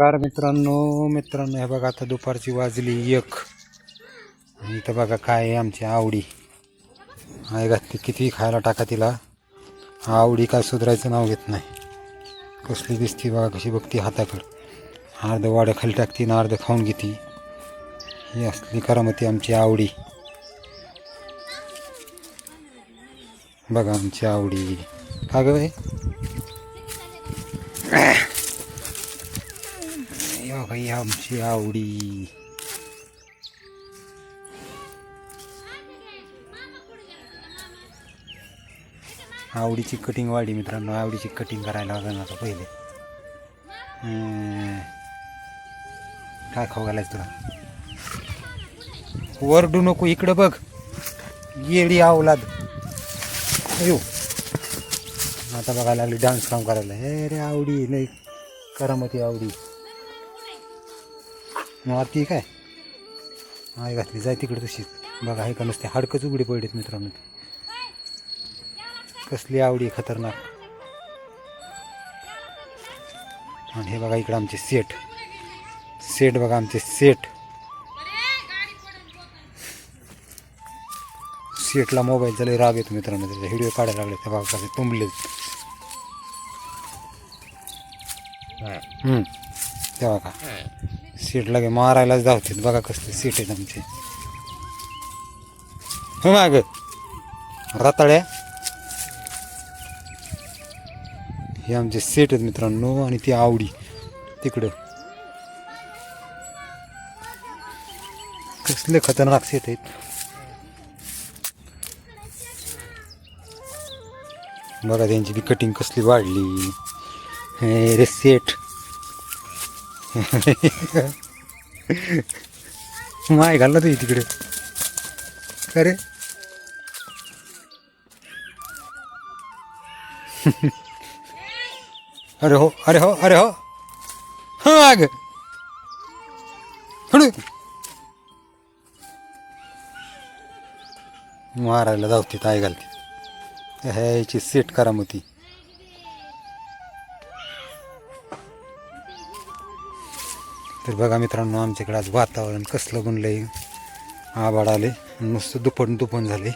नमस्कार मित्रांनो. मित्रांनो हे बघा आता दुपारची वाजली एक. आणि इथं बघा काय आहे आमची आवडी. आहे घातली किती खायला टाका तिला. आवडी काय सुधारायचं नाव घेत नाही. कसली दिसती बघा कशी बघती हाताकडं. अर्धं वाडं खाली टाकती ना अर्धं खाऊन घेती. ही असली करामती आमची आवडी. बघा आमची आवडी. काय गं बाई आमची आवडी. आवडीची कटिंग वाढली मित्रांनो. आवडीची कटिंग करायला लागणार आता पहिले. काय खाऊ घालायचं तुला? वरडू नको इकडं बघ. येडी आवलाद. अयो. आता बघायला लागली डान्स काम करायला. हे रे आवडी नाही करामती आवडी. मग ती काय? आई घातली जाय तिकडे तशीच बघा हे का नसते हाडकंच उघडे पडलेत मित्रांनो. कसली आवडी खतरनाक. आणि हे बघा इकडे आमचे सेट सेट बघा आमचे सेट सेटला मोबाईलचा लय राग येतो मित्रांनो त्याचा व्हिडिओ काढायला लागले त्या कसे तुंबले. तेव्हा का? सीट लगे मारायलाच धावतात बघा कसले सीट आहेत आमचे हो माग. रताळ्या. हे आमचे सीट आहेत मित्रांनो आणि ती आवडी. तिकडं. कसले खतरनाक सेट आहेत. बघा त्यांची ती कटिंग कसली वाढली. हे रे सेट. माय घालला तू तिकडे. अरे. अरे हो अरे हो अरे हो. हा माग मारायला जाऊ जाऊती ताई घालते. ह्याची सेट ती. तर बघा मित्रांनो आमच्याकडे आज वातावरण कसलं बनलंय आबाड आले नुसतं दुपण दुपण झाले